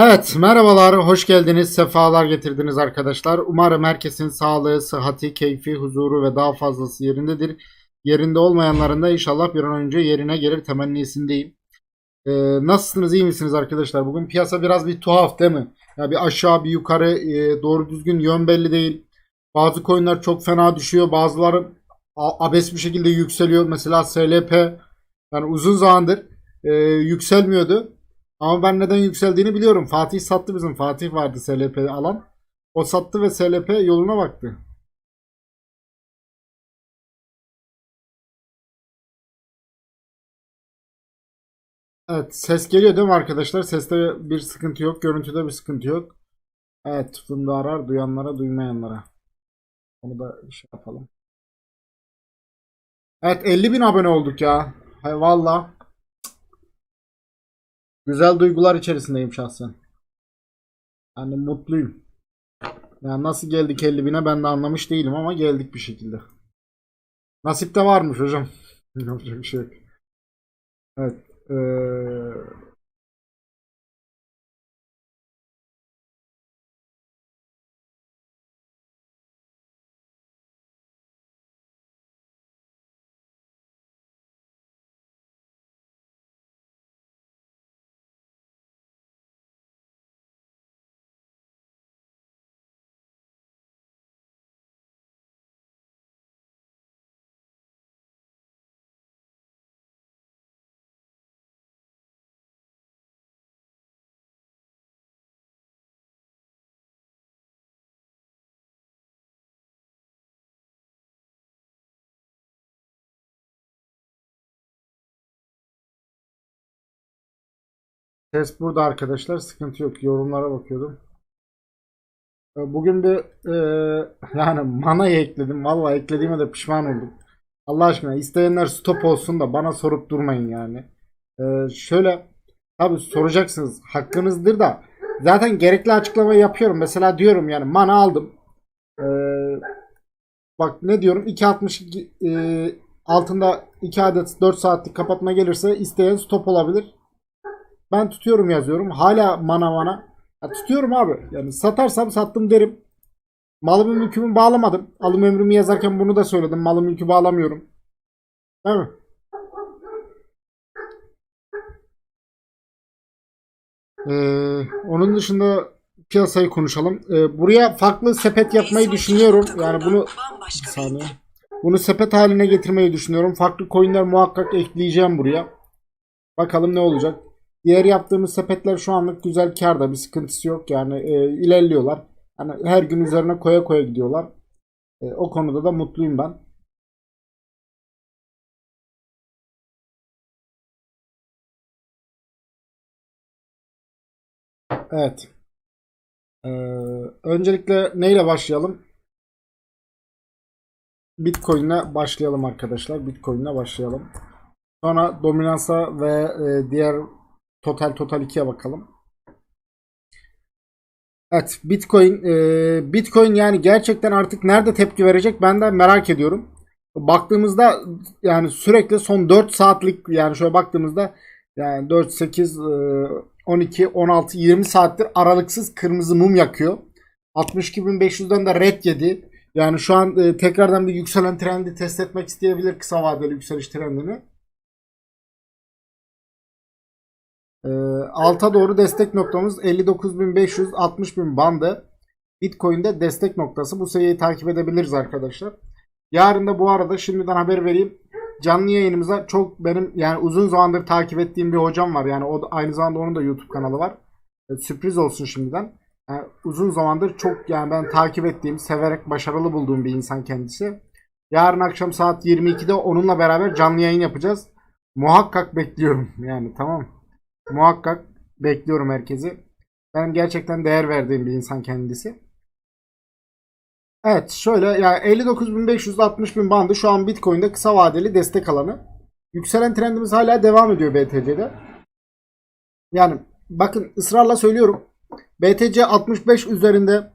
Evet, merhabalar, hoş geldiniz, sefalar getirdiniz arkadaşlar. Umarım herkesin sağlığı, sıhhati, keyfi, huzuru ve daha fazlası yerindedir. Yerinde olmayanların da inşallah bir an önce yerine gelir temennisindeyim. Ee, nasılsınız, iyi misiniz arkadaşlar? Bugün piyasa biraz bir tuhaf değil mi? Ya bir aşağı bir yukarı e, doğru düzgün yön belli değil. Bazı coinler çok fena düşüyor, bazıları abes bir şekilde yükseliyor. Mesela SLP yani uzun zamandır e, yükselmiyordu. Ama ben neden yükseldiğini biliyorum. Fatih sattı bizim. Fatih vardı SLP alan. O sattı ve SLP yoluna baktı. Evet ses geliyor değil mi arkadaşlar? Seste bir sıkıntı yok. Görüntüde bir sıkıntı yok. Evet Funda arar duyanlara duymayanlara. Onu da şey yapalım. Evet 50 bin abone olduk ya. Hay valla. Güzel duygular içerisindeyim şahsen. Yani mutluyum. Yani nasıl geldik 50 bine ben de anlamış değilim ama geldik bir şekilde. Nasip de varmış hocam. Yapacak bir şey yok. Evet. eee, Test burada arkadaşlar. Sıkıntı yok. Yorumlara bakıyordum. E, Bugün bir e, yani manayı ekledim. Vallahi eklediğime de pişman oldum. Allah aşkına isteyenler stop olsun da bana sorup durmayın yani. E, şöyle tabi soracaksınız. Hakkınızdır da zaten gerekli açıklamayı yapıyorum. Mesela diyorum yani mana aldım. E, bak ne diyorum 2.62 e, altında 2 adet 4 saatlik kapatma gelirse isteyen stop olabilir. Ben tutuyorum yazıyorum. Hala mana mana. Ya tutuyorum abi. Yani satarsam sattım derim. Malımı mülkümü bağlamadım. Alım emrimi yazarken bunu da söyledim. Malım mülkü bağlamıyorum. Değil mi? Ee, onun dışında piyasayı konuşalım. Ee, buraya farklı sepet yapmayı düşünüyorum. Yani bunu bir saniye. Bunu sepet haline getirmeyi düşünüyorum. Farklı coinler muhakkak ekleyeceğim buraya. Bakalım ne olacak. Diğer yaptığımız sepetler şu anlık güzel karda bir sıkıntısı yok. Yani e, ilerliyorlar. Yani her gün üzerine koya koya gidiyorlar. E, o konuda da mutluyum ben. Evet. Ee, öncelikle neyle başlayalım? Bitcoin'le başlayalım arkadaşlar. Bitcoin'le başlayalım. Sonra dominansa ve e, diğer total total 2'ye bakalım. Evet Bitcoin e, Bitcoin yani gerçekten artık nerede tepki verecek ben de merak ediyorum. Baktığımızda yani sürekli son 4 saatlik yani şöyle baktığımızda yani 4 8 e, 12 16 20 saattir aralıksız kırmızı mum yakıyor. 62.500'den de red yedi. Yani şu an e, tekrardan bir yükselen trendi test etmek isteyebilir kısa vadeli yükseliş trendini. E, alta doğru destek noktamız 59.500 60.000 bandı. Bitcoin'de destek noktası. Bu seviyeyi takip edebiliriz arkadaşlar. Yarın da bu arada şimdiden haber vereyim. Canlı yayınımıza çok benim yani uzun zamandır takip ettiğim bir hocam var. Yani o da, aynı zamanda onun da YouTube kanalı var. E, sürpriz olsun şimdiden. Yani uzun zamandır çok yani ben takip ettiğim, severek başarılı bulduğum bir insan kendisi. Yarın akşam saat 22'de onunla beraber canlı yayın yapacağız. Muhakkak bekliyorum yani tamam. Muhakkak bekliyorum herkesi. Benim gerçekten değer verdiğim bir insan kendisi. Evet şöyle yani 59.500-60.000 bandı şu an Bitcoin'de kısa vadeli destek alanı. Yükselen trendimiz hala devam ediyor BTC'de. Yani bakın ısrarla söylüyorum. BTC 65 üzerinde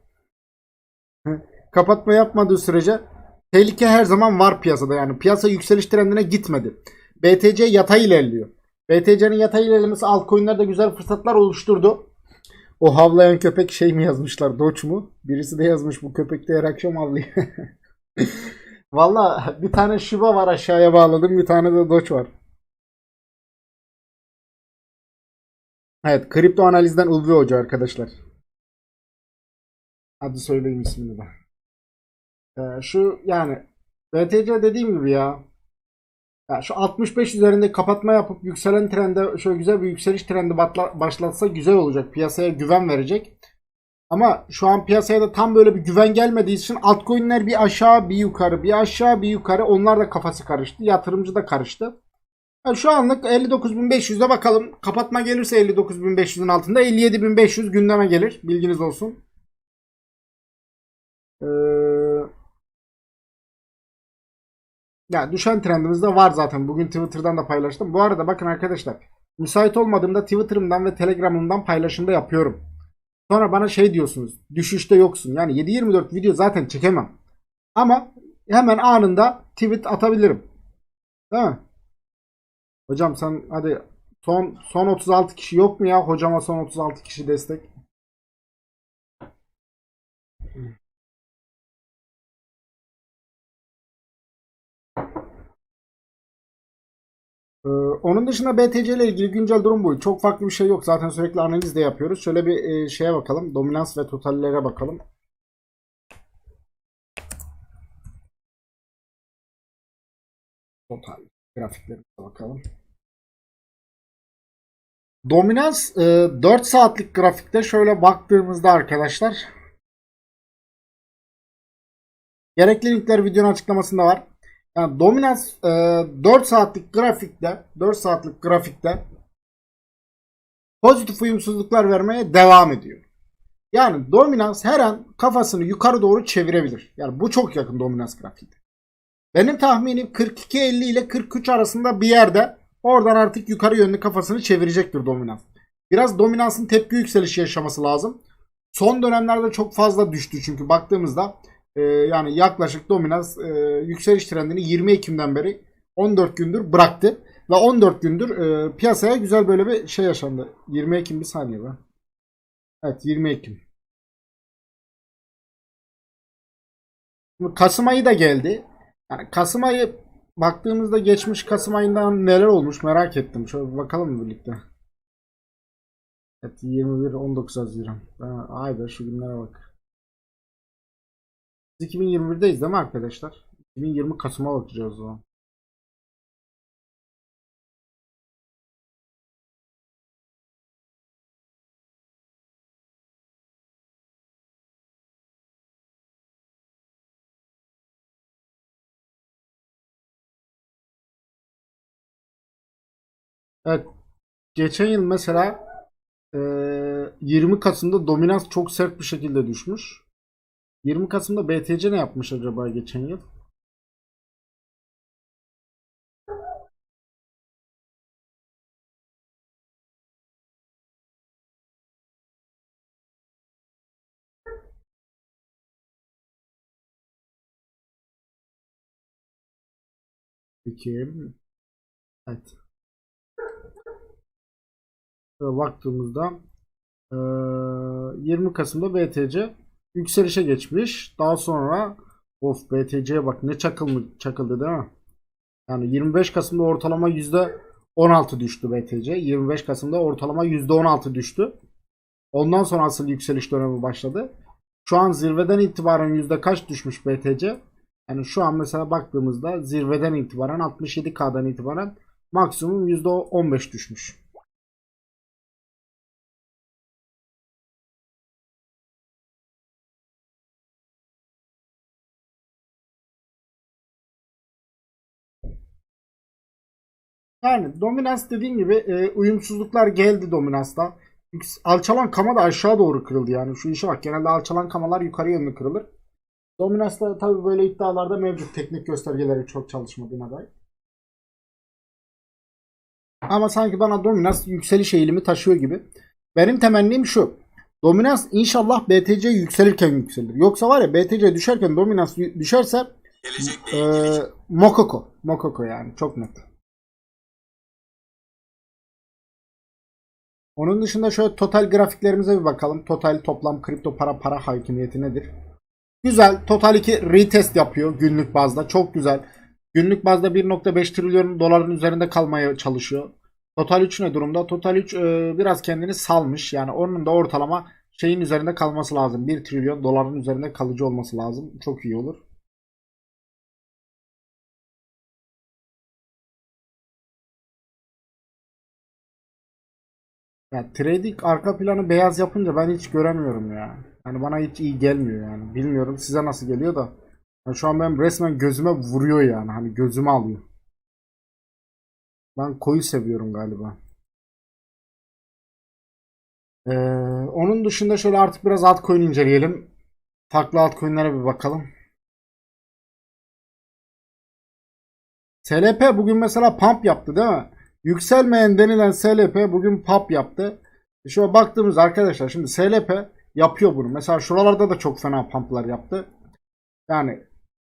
kapatma yapmadığı sürece tehlike her zaman var piyasada. Yani piyasa yükseliş trendine gitmedi. BTC yatay ilerliyor. BTC'nin yatay ilerlemesi altcoin'lerde güzel fırsatlar oluşturdu. O havlayan köpek şey mi yazmışlar? Doç mu? Birisi de yazmış bu köpek de her akşam havlıyor. Valla bir tane Shiba var aşağıya bağladım. Bir tane de Doç var. Evet. Kripto analizden Ulvi Hoca arkadaşlar. Hadi söyleyeyim ismini de. Ee, şu yani BTC dediğim gibi ya. Ya şu 65 üzerinde kapatma yapıp yükselen trende şöyle güzel bir yükseliş trendi başlatsa güzel olacak. Piyasaya güven verecek. Ama şu an piyasaya da tam böyle bir güven gelmediği için altcoin'ler bir aşağı bir yukarı bir aşağı bir yukarı onlar da kafası karıştı. Yatırımcı da karıştı. Yani şu anlık 59.500'de bakalım. Kapatma gelirse 59.500'ün altında 57.500 gündeme gelir. Bilginiz olsun. Ee, ya düşen trendimiz de var zaten. Bugün Twitter'dan da paylaştım. Bu arada bakın arkadaşlar. Müsait olmadığımda Twitter'ımdan ve Telegram'ımdan paylaşımda yapıyorum. Sonra bana şey diyorsunuz. Düşüşte yoksun. Yani 7-24 video zaten çekemem. Ama hemen anında tweet atabilirim. Değil mi? Hocam sen hadi son son 36 kişi yok mu ya? Hocama son 36 kişi destek. Ee, onun dışında BTC ile ilgili güncel durum bu. Çok farklı bir şey yok. Zaten sürekli analiz de yapıyoruz. Şöyle bir e, şeye bakalım. Dominans ve totallere bakalım. Total grafiklerine bakalım. Dominans e, 4 saatlik grafikte şöyle baktığımızda arkadaşlar gerekli linkler videonun açıklamasında var. Yani dominans e, 4 saatlik grafikte 4 saatlik grafikte pozitif uyumsuzluklar vermeye devam ediyor. Yani dominans her an kafasını yukarı doğru çevirebilir. Yani bu çok yakın dominans grafiğinde. Benim tahminim 42.50 ile 43 arasında bir yerde oradan artık yukarı yönlü kafasını çevirecektir dominans. Biraz dominansın tepki yükselişi yaşaması lazım. Son dönemlerde çok fazla düştü çünkü baktığımızda e, yani yaklaşık dominans e, yükseliş trendini 20 Ekim'den beri 14 gündür bıraktı. Ve 14 gündür e, piyasaya güzel böyle bir şey yaşandı. 20 Ekim bir saniye be. Evet 20 Ekim. Kasım ayı da geldi. Yani Kasım ayı baktığımızda geçmiş Kasım ayından neler olmuş merak ettim. Şöyle bakalım mı birlikte? Evet 21 19 Haziran. Ha, Ay be şu günlere bak. Biz 2021'deyiz değil mi arkadaşlar? 2020 Kasım'a bakacağız o zaman. Evet. Geçen yıl mesela eee, 20 Kasım'da dominans çok sert bir şekilde düşmüş. 20 Kasım'da BTC ne yapmış acaba geçen yıl? Peki. Evet. Baktığımızda eee, 20 Kasım'da BTC yükselişe geçmiş. Daha sonra of BTC'ye bak ne çakıl mı çakıldı değil mi? Yani 25 Kasım'da ortalama %16 düştü BTC. 25 Kasım'da ortalama %16 düştü. Ondan sonra asıl yükseliş dönemi başladı. Şu an zirveden itibaren yüzde kaç düşmüş BTC? Yani şu an mesela baktığımızda zirveden itibaren 67K'dan itibaren maksimum %15 düşmüş. Yani dominans dediğim gibi e, uyumsuzluklar geldi dominansta. Alçalan kama da aşağı doğru kırıldı yani. Şu işe bak genelde alçalan kamalar yukarı yönlü kırılır. Dominansta tabi böyle iddialarda mevcut teknik göstergeleri çok çalışmadığına dair. Ama sanki bana dominans yükseliş eğilimi taşıyor gibi. Benim temennim şu. Dominans inşallah BTC yükselirken yükselir. Yoksa var ya BTC düşerken dominans düşerse e, Mokoko. Mokoko yani çok net. Onun dışında şöyle total grafiklerimize bir bakalım. Total toplam kripto para para hakimiyeti nedir? Güzel. Total 2 retest yapıyor günlük bazda. Çok güzel. Günlük bazda 1.5 trilyon doların üzerinde kalmaya çalışıyor. Total 3 ne durumda? Total 3 e, biraz kendini salmış. Yani onun da ortalama şeyin üzerinde kalması lazım. 1 trilyon doların üzerinde kalıcı olması lazım. Çok iyi olur. Ya trading arka planı beyaz yapınca ben hiç göremiyorum ya. Yani bana hiç iyi gelmiyor yani. Bilmiyorum size nasıl geliyor da. Yani şu an benim resmen gözüme vuruyor yani. Hani gözüme alıyor. Ben koyu seviyorum galiba. Ee, onun dışında şöyle artık biraz altcoin inceleyelim. Farklı altcoin'lere bir bakalım. SLP bugün mesela pump yaptı değil mi? Yükselmeyen denilen SLP bugün pump yaptı. Şöyle baktığımız arkadaşlar şimdi SLP yapıyor bunu. Mesela şuralarda da çok fena pumplar yaptı. Yani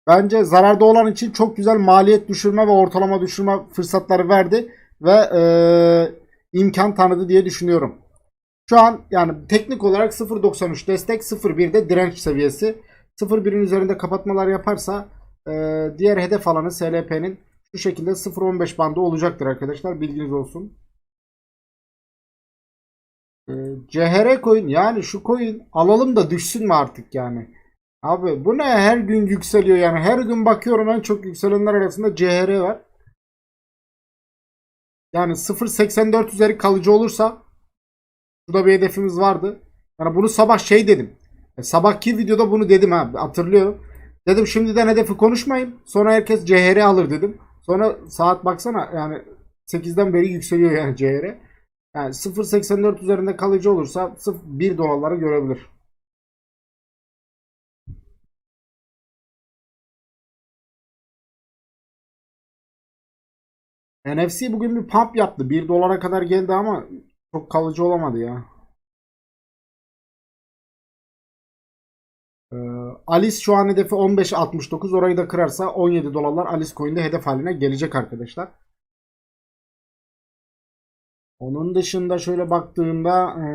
bence zararda olan için çok güzel maliyet düşürme ve ortalama düşürme fırsatları verdi ve e, imkan tanıdı diye düşünüyorum. Şu an yani teknik olarak 0.93 destek 0.1'de direnç seviyesi. 0.1'in üzerinde kapatmalar yaparsa e, diğer hedef alanı SLP'nin şu şekilde 0.15 bandı olacaktır arkadaşlar. Bilginiz olsun. E, CHR coin yani şu coin alalım da düşsün mü artık yani. Abi bu ne her gün yükseliyor yani her gün bakıyorum en çok yükselenler arasında CHR var. Yani 0.84 üzeri kalıcı olursa Burada bir hedefimiz vardı. Yani bunu sabah şey dedim. E, sabahki videoda bunu dedim ha hatırlıyorum. Dedim şimdiden hedefi konuşmayayım. Sonra herkes CHR alır dedim. Sonra saat baksana yani 8'den beri yükseliyor yani CHR. Yani 0.84 üzerinde kalıcı olursa 0.1 dolarları görebilir. NFC bugün bir pump yaptı. 1 dolara kadar geldi ama çok kalıcı olamadı ya. Ee, Alice şu an hedefi 15.69. Orayı da kırarsa 17 dolarlar Alice Coin'de hedef haline gelecek arkadaşlar. Onun dışında şöyle baktığımda e,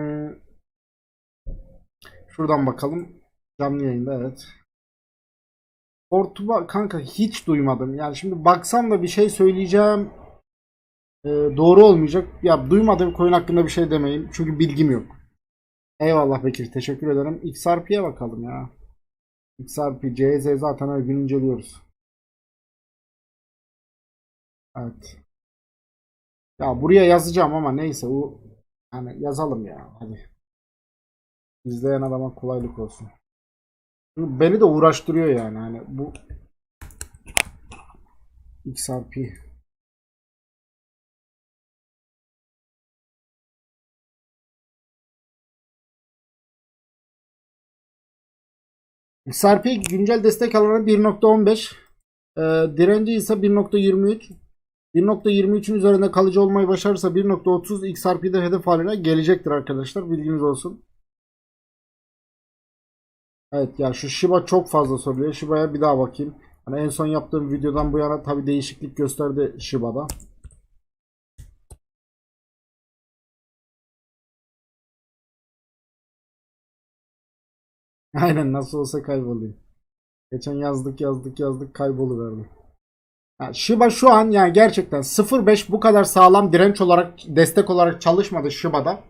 şuradan bakalım. Canlı yayında evet. Portuba kanka hiç duymadım. Yani şimdi baksam da bir şey söyleyeceğim. e, doğru olmayacak. Ya duymadığım coin hakkında bir şey demeyeyim. Çünkü bilgim yok. Eyvallah Bekir. Teşekkür ederim. XRP'ye bakalım ya. XRP, CZ zaten her gün inceliyoruz. Evet. Ya buraya yazacağım ama neyse o yani yazalım ya hadi. İzleyen adama kolaylık olsun. Beni de uğraştırıyor yani hani bu XRP XRP güncel destek alanı 1.15 ee, direnci ise 1.23 1.23'ün üzerinde kalıcı olmayı başarırsa 1.30 XRP'de hedef haline gelecektir arkadaşlar. Bilginiz olsun. Evet ya şu Shiba çok fazla soruyor. Shiba'ya bir daha bakayım. Hani en son yaptığım videodan bu yana tabi değişiklik gösterdi Shiba'da. Aynen nasıl olsa kayboluyor. Geçen yazdık yazdık yazdık kayboluverdi. Yani Shiba şu an yani gerçekten 0.5 bu kadar sağlam direnç olarak destek olarak çalışmadı Shiba'da.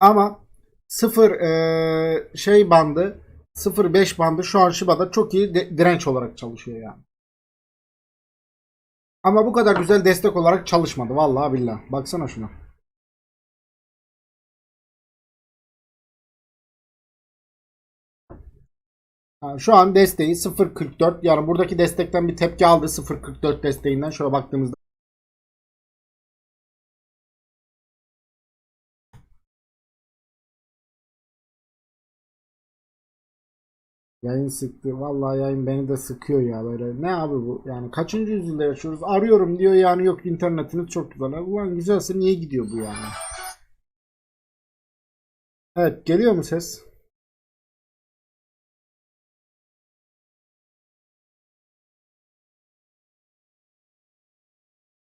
Ama 0 eee, şey bandı 0.5 bandı şu an Shiba'da çok iyi de- direnç olarak çalışıyor yani. Ama bu kadar güzel destek olarak çalışmadı vallahi billah. Baksana şuna. Şu an desteği 0.44 yani buradaki destekten bir tepki aldı 0.44 desteğinden şöyle baktığımızda. Yayın sıktı. Vallahi yayın beni de sıkıyor ya böyle. Ne abi bu? Yani kaçıncı yüzyılda yaşıyoruz? Arıyorum diyor yani yok internetiniz çok güzel. Ulan güzelse niye gidiyor bu yani? Evet geliyor mu ses?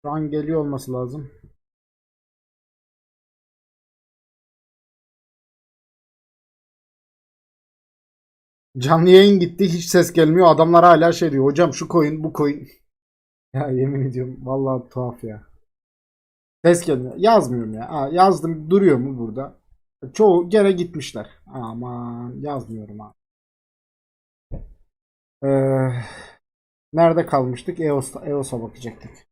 Şu an geliyor olması lazım. Canlı yayın gitti hiç ses gelmiyor. Adamlar hala şey diyor. Hocam şu coin bu coin. ya yemin ediyorum vallahi tuhaf ya. Ses gelmiyor. Yazmıyorum ya. Ha, yazdım duruyor mu burada? Çoğu gene gitmişler. Aman yazmıyorum abi. Ee, nerede kalmıştık? EOS'a EOS bakacaktık.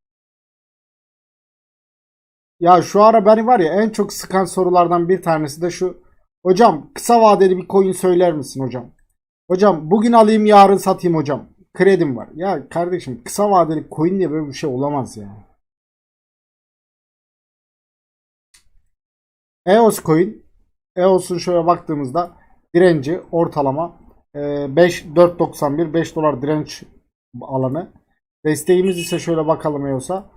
Ya şu ara beni var ya en çok sıkan sorulardan bir tanesi de şu. Hocam kısa vadeli bir coin söyler misin hocam? Hocam bugün alayım yarın satayım hocam. Kredim var. Ya kardeşim kısa vadeli coin diye böyle bir şey olamaz ya. EOS coin EOS'un şöyle baktığımızda direnci ortalama e, 5 4.91 5 dolar direnç alanı. Desteğimiz ise şöyle bakalım EOS'a.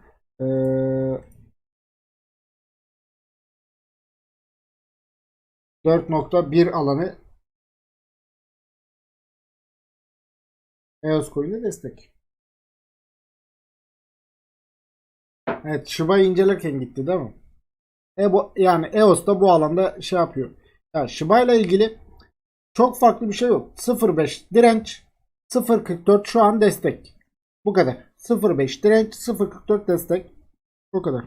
...4.1 alanı EOS coin'e destek. Evet Shiba'yı incelerken gitti değil mi? E bu, yani EOS da bu alanda şey yapıyor. Ya Shiba ile ilgili çok farklı bir şey yok. 0.5 direnç 0.44 şu an destek. Bu kadar. 0.5 direnç 0.44 destek. Bu kadar.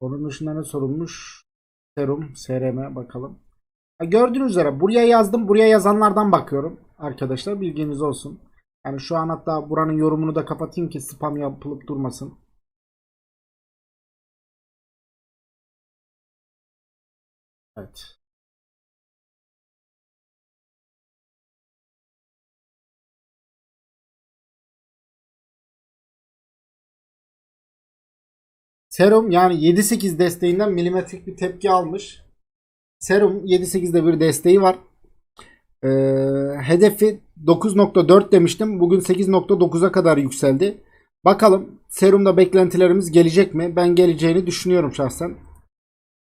Onun dışında ne sorulmuş? Serum, SRM bakalım. Ha, Gördüğünüz üzere buraya yazdım. Buraya yazanlardan bakıyorum. Arkadaşlar bilginiz olsun. Yani şu an hatta buranın yorumunu da kapatayım ki spam yapılıp durmasın. Evet. Serum yani 7-8 desteğinden milimetrik bir tepki almış. Serum 7-8'de bir desteği var. Ee, hedefi 9.4 demiştim. Bugün 8.9'a kadar yükseldi. Bakalım serumda beklentilerimiz gelecek mi? Ben geleceğini düşünüyorum şahsen.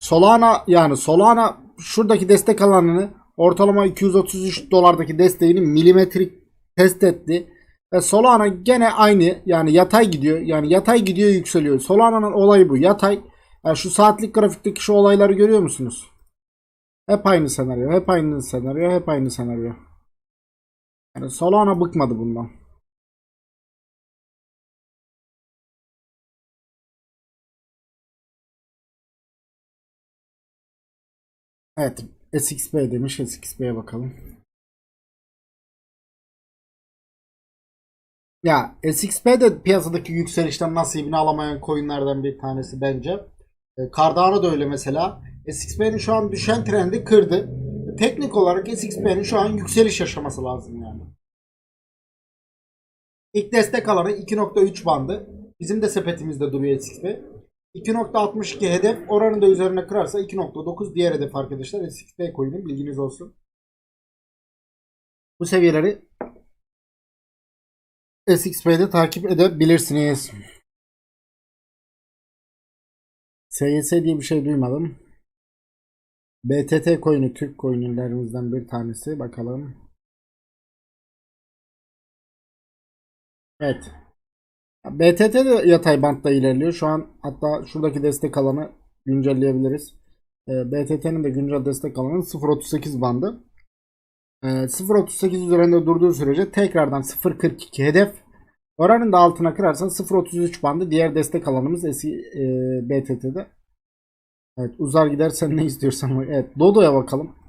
Solana yani Solana şuradaki destek alanını ortalama 233 dolardaki desteğini milimetrik test etti. Ve Solana gene aynı yani yatay gidiyor. Yani yatay gidiyor yükseliyor. Solana'nın olayı bu. Yatay. Yani şu saatlik grafikteki şu olayları görüyor musunuz? Hep aynı senaryo. Hep aynı senaryo. Hep aynı senaryo. Yani Solana bıkmadı bundan. Evet. SXP demiş. SXP'ye bakalım. Ya SXP de piyasadaki yükselişten nasibini alamayan coinlerden bir tanesi bence. E, Cardano da öyle mesela. SXP'nin şu an düşen trendi kırdı. Teknik olarak SXP'nin şu an yükseliş yaşaması lazım yani. İlk destek alanı 2.3 bandı. Bizim de sepetimizde duruyor SXP. 2.62 hedef. Oranın da üzerine kırarsa 2.9 diğer hedef arkadaşlar. SXP coin'in bilginiz olsun. Bu seviyeleri SXP'de takip edebilirsiniz. SYS diye bir şey duymadım. BTT coin'i Türk coin'lerimizden bir tanesi. Bakalım. Evet. BTT de yatay bantta ilerliyor. Şu an hatta şuradaki destek alanı güncelleyebiliriz. BTT'nin de güncel destek alanı 0.38 bandı. 0.38 üzerinde durduğu sürece tekrardan 0.42 hedef. Oranın da altına kırarsa 0.33 bandı diğer destek alanımız eski e, BTT'de. Evet uzar gidersen ne istiyorsan. Evet Dodo'ya bakalım.